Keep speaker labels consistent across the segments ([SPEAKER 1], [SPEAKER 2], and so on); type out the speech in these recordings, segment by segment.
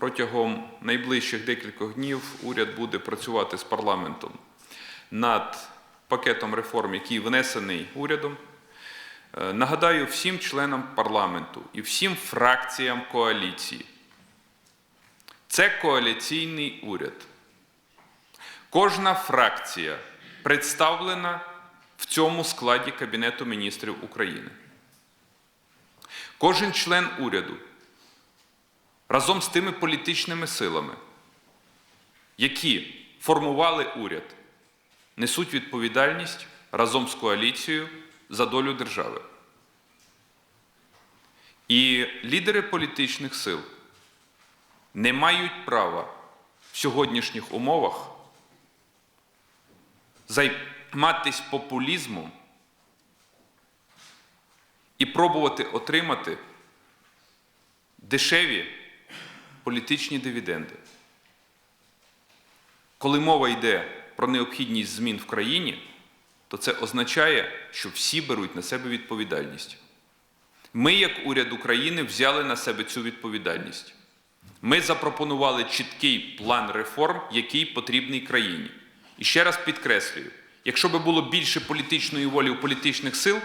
[SPEAKER 1] протягом найближчих декількох днів уряд буде працювати з парламентом над пакетом реформ, який внесений урядом. Е, Нагадаю всім членам парламенту і всім фракціям коаліції. Це коаліційний уряд. Кожна фракція представлена в цьому складі Кабінету міністрів України. Кожен член уряду разом з тими політичними силами, які формували уряд, несуть відповідальність разом з коаліцією за долю держави. І лідери політичних сил не мають права в сьогоднішніх умовах займатися популізмом і пробувати отримати дешеві політичні дивіденди. Коли мова йде про необхідність змін в країні, то це означає, що всі беруть на себе відповідальність. Ми, як уряд України, взяли на себе цю відповідальність. Ми запропонували чіткий план реформ, який потрібний країні. І ще раз підкреслюю: якщо би було більше політичної волі у політичних сил,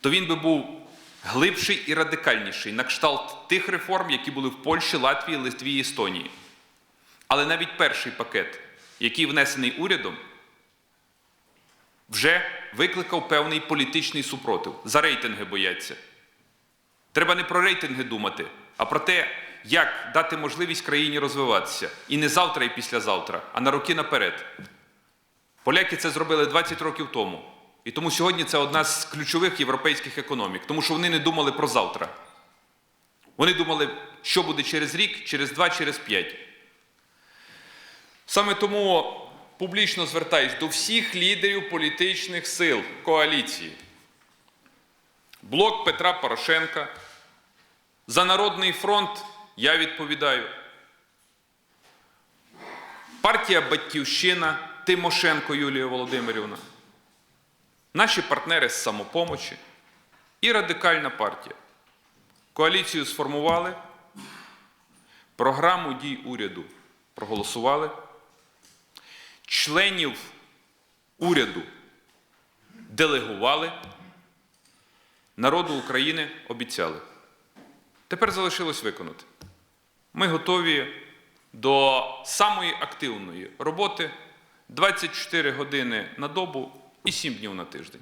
[SPEAKER 1] то він би був глибший і радикальніший на кшталт тих реформ, які були в Польщі, Латвії, Литві і Естонії. Але навіть перший пакет, який внесений урядом, вже викликав певний політичний супротив. За рейтинги бояться. Треба не про рейтинги думати, а про те, як дати можливість країні розвиватися. І не завтра і післязавтра, а на роки наперед. Поляки це зробили 20 років тому. І тому сьогодні це одна з ключових європейських економік, тому що вони не думали про завтра. Вони думали, що буде через рік, через два, через п'ять. Саме тому публічно звертаюсь до всіх лідерів політичних сил коаліції. Блок Петра Порошенка. За Народний фронт я відповідаю. Партія Батьківщина Тимошенко Юлія Володимирівна. Наші партнери з самопомочі і радикальна партія. Коаліцію сформували, програму дій уряду проголосували, членів уряду делегували, народу України обіцяли. Тепер залишилось виконати. Ми готові до самої активної роботи 24 години на добу і 7 днів на тиждень.